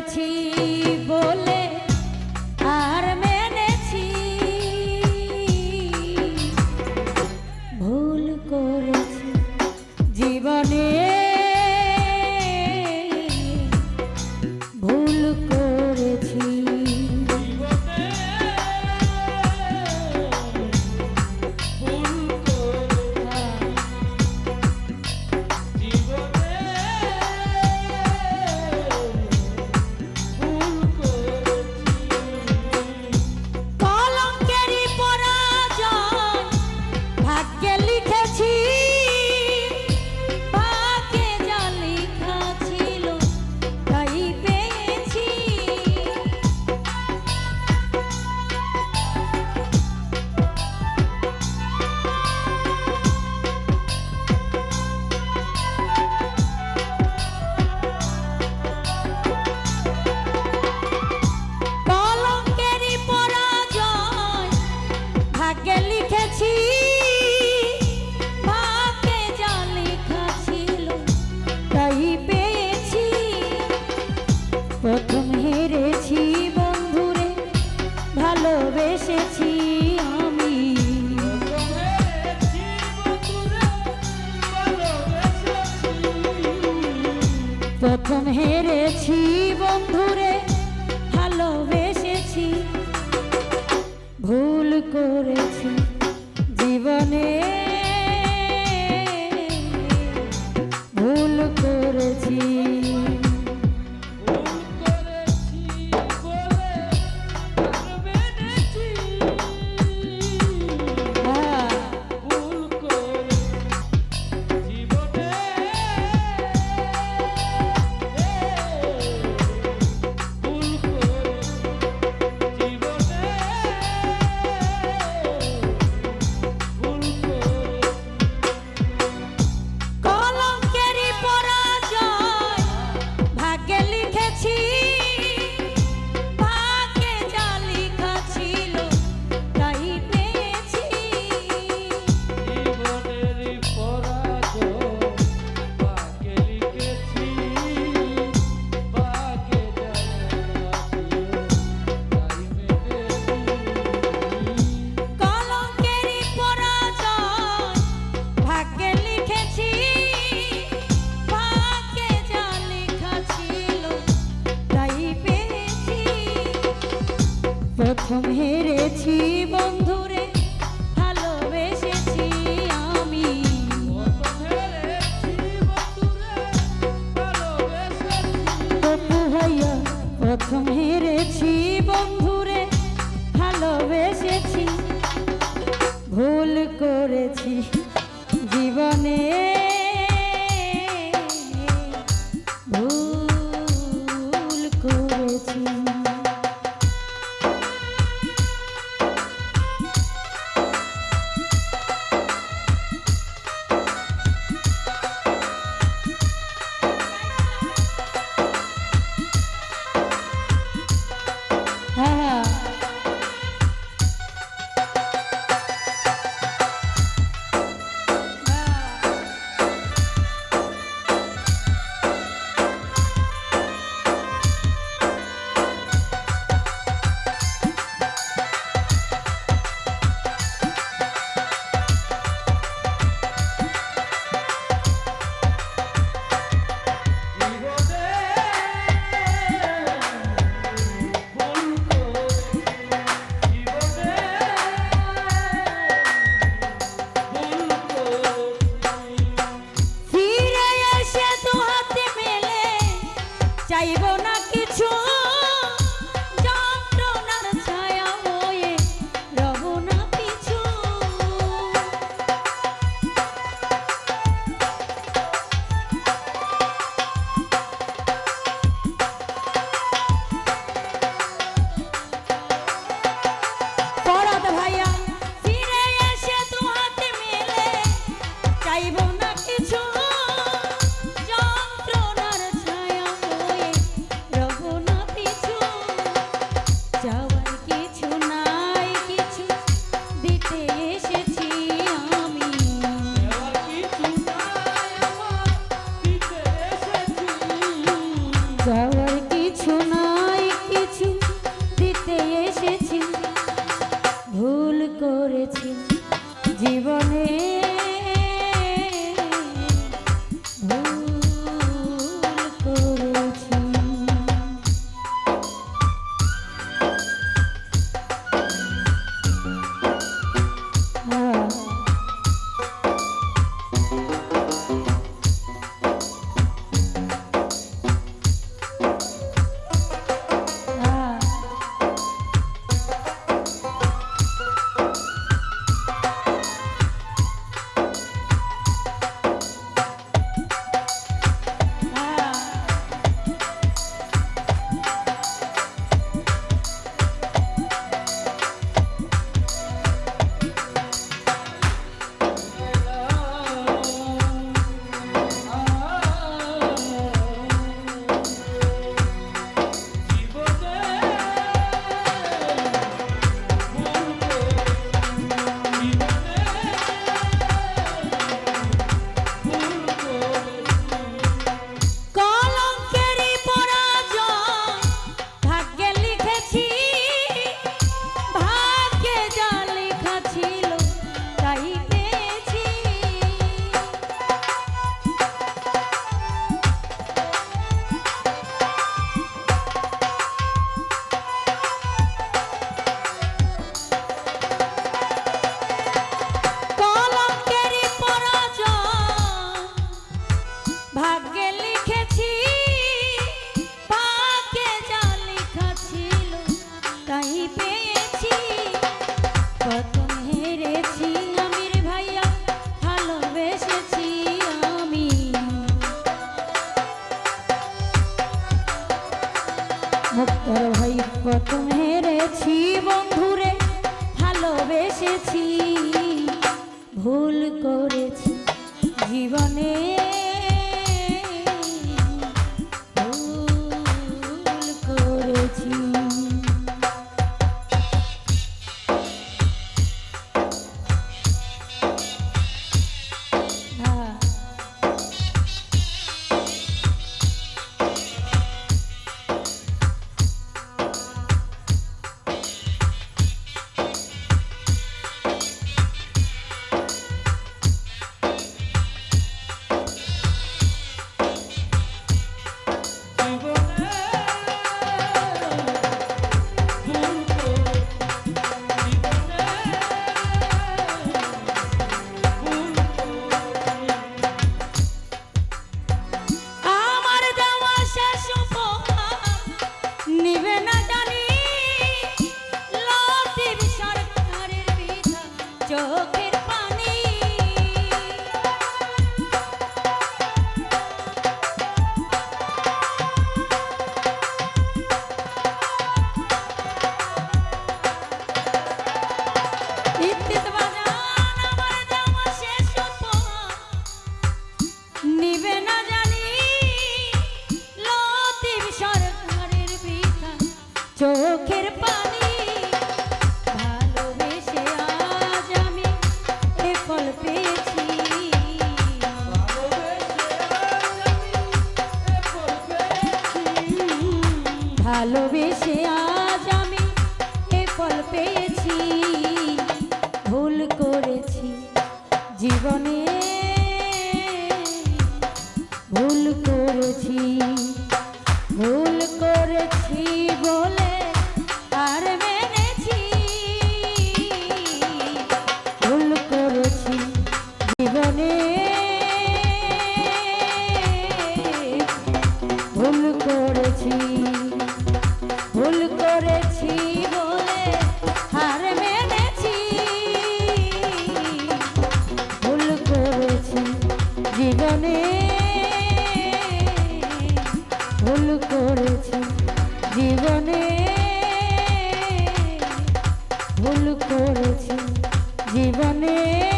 purity keep প্রথম হেরেছি বন্ধুরে ভালোবেসেছি আমি। হইয়া প্রথম হেরেছি বন্ধুরে ভালোবেসেছি। ভুল করেছি। ভাই কত হেরেছি বন্ধুরে ভালোবেসেছি ভুল করেছি জীবনে করেছি জীবনে। ভুল করেছি ভুল করেছি বলে ভুল করেছি জীবনে। ভুল করেছি জীবনে।